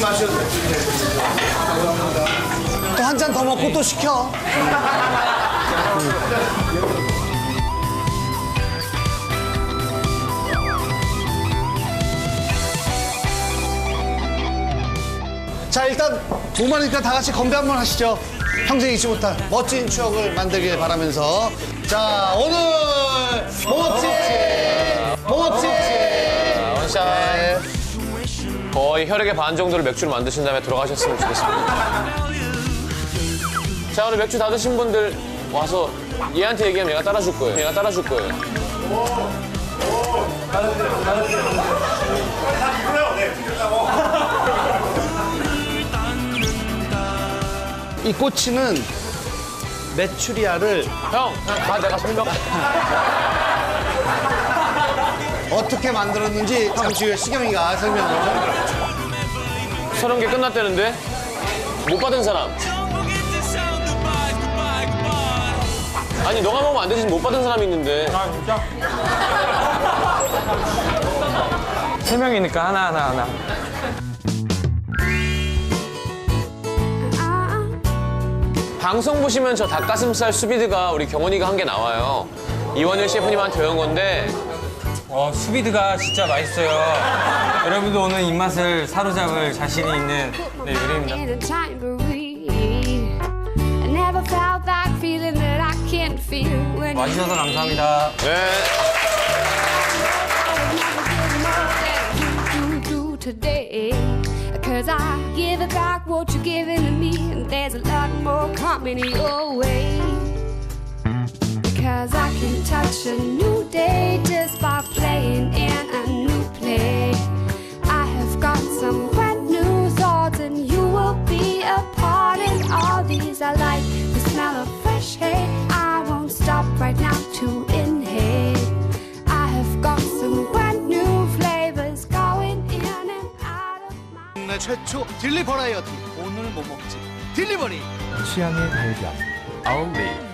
마셔도 돼요. 또한 잔 더 먹고 또 시켜. 자 일단 목마르니까 다 같이 건배 한번 하시죠. 평생 잊지 못할 멋진 추억을 만들길 바라면서 자 오늘 모찌 거의 혈액의 반 정도를 맥주로 만드신 다음에 돌아가셨으면 좋겠습니다. 자, 오늘 맥주 다 드신 분들 와서 얘한테 얘기하면 얘가 따라줄 거예요. 얘가 따라줄 거예요. 이 꼬치는 메추리알을 형, 가, 내가 설명. 어떻게 만들었는지 잠시 후에 시경이가 설명을 서른 개 끝났다는데? 못 받은 사람. 아니, 너가 먹으면 안 되지. 못 받은 사람이 있는데. 세 명이니까 하나 하나 하나. 방송 보시면 저 닭가슴살 수비드가 우리 경원이가 한 게 나와요. 이원일 셰프님한테 배운 건데 어 수비드가 진짜 맛있어요. 여러분도 오늘 입맛을 사로잡을 자신이 있는 네, 요리입니다. you 와주셔서 감사합니다. 네. today. Cause I give it back what you're giving to me, and there's a lot more coming your way. Because I can touch a new 최초 딜리 버라이어티 오늘 뭐 먹지? 딜리버리. 취향의 발견 아울리